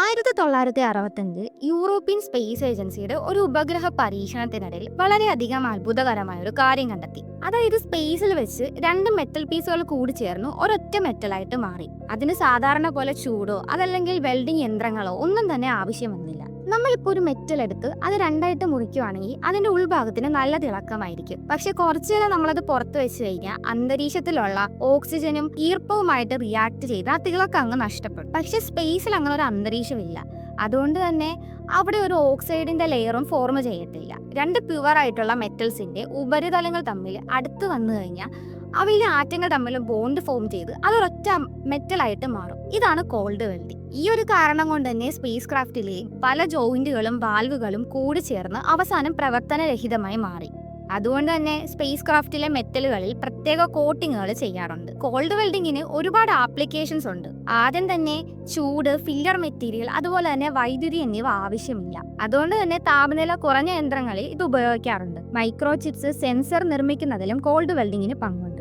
ആയിരത്തി തൊള്ളായിരത്തി അറുപത്തഞ്ച് യൂറോപ്യൻ സ്പേസ് ഏജൻസിയുടെ ഒരു ഉപഗ്രഹ പരീക്ഷണത്തിനിടയിൽ വളരെയധികം അത്ഭുതകരമായ ഒരു കാര്യം കണ്ടെത്തി. അതായത് സ്പേസിൽ വെച്ച് രണ്ട് മെറ്റൽ പീസുകൾ കൂടി ചേർന്ന് ഒരൊറ്റ മെറ്റലായിട്ട് മാറി. അതിന് സാധാരണ പോലെ ചൂടോ അതല്ലെങ്കിൽ വെൽഡിംഗ് യന്ത്രങ്ങളോ ഒന്നും തന്നെ ആവശ്യം വന്നില്ല. നമ്മളിപ്പോൾ ഒരു മെറ്റൽ എടുത്ത് അത് രണ്ടായിട്ട് മുറിക്കുവാണെങ്കിൽ അതിന്റെ ഉൾഭാഗത്തിന് നല്ല തിളക്കമായിരിക്കും. പക്ഷെ കുറച്ചു നേരം നമ്മളത് പുറത്ത് വെച്ച് കഴിഞ്ഞാൽ അന്തരീക്ഷത്തിലുള്ള ഓക്സിജനും ഈർപ്പവുമായിട്ട് റിയാക്ട് ചെയ്ത് ആ തിളക്കം അങ്ങ് നഷ്ടപ്പെടും. പക്ഷെ സ്പേസിൽ അങ്ങനെ ഒരു അന്തരീക്ഷമില്ല. അതുകൊണ്ട് തന്നെ അവിടെ ഒരു ഓക്സൈഡിന്റെ ലെയറും ഫോർമ് ചെയ്യത്തില്ല. രണ്ട് പ്യുവർ ആയിട്ടുള്ള മെറ്റൽസിന്റെ ഉപരിതലങ്ങൾ തമ്മിൽ അടുത്ത് വന്നു കഴിഞ്ഞാൽ അവയിലെ ആറ്റങ്ങൾ തമ്മിൽ ബോണ്ട് ഫോം ചെയ്ത് അതൊരൊറ്റ മെറ്റലായിട്ട് മാറും. ഇതാണ് കോൾഡ് വെൽഡിംഗ് ഈ ഒരു കാരണം കൊണ്ട് തന്നെ സ്പേസ് ക്രാഫ്റ്റിലെ പല ജോയിന്റുകളും വാൽവുകളും കൂടി ചേർന്ന് അവസാനം പ്രവർത്തനരഹിതമായി മാറി. അതുകൊണ്ട് തന്നെ സ്പേസ് ക്രാഫ്റ്റിലെ മെറ്റലുകളിൽ പ്രത്യേക കോട്ടിങ്ങുകൾ ചെയ്യാറുണ്ട്. കോൾഡ് വെൽഡിങ്ങിന് ഒരുപാട് ആപ്ലിക്കേഷൻസ് ഉണ്ട്. ആദ്യം തന്നെ ചൂട് ഫില്ലർ മെറ്റീരിയൽ അതുപോലെ തന്നെ വൈദ്യുതി എന്നിവ ആവശ്യമില്ല. അതുകൊണ്ട് തന്നെ താപനില കുറഞ്ഞ യന്ത്രങ്ങളിൽ ഇത് ഉപയോഗിക്കാറുണ്ട്. മൈക്രോ ചിപ്സ് സെൻസർ നിർമ്മിക്കുന്നതിലും കോൾഡ് വെൽഡിങ്ങിന് പങ്കുണ്ട്.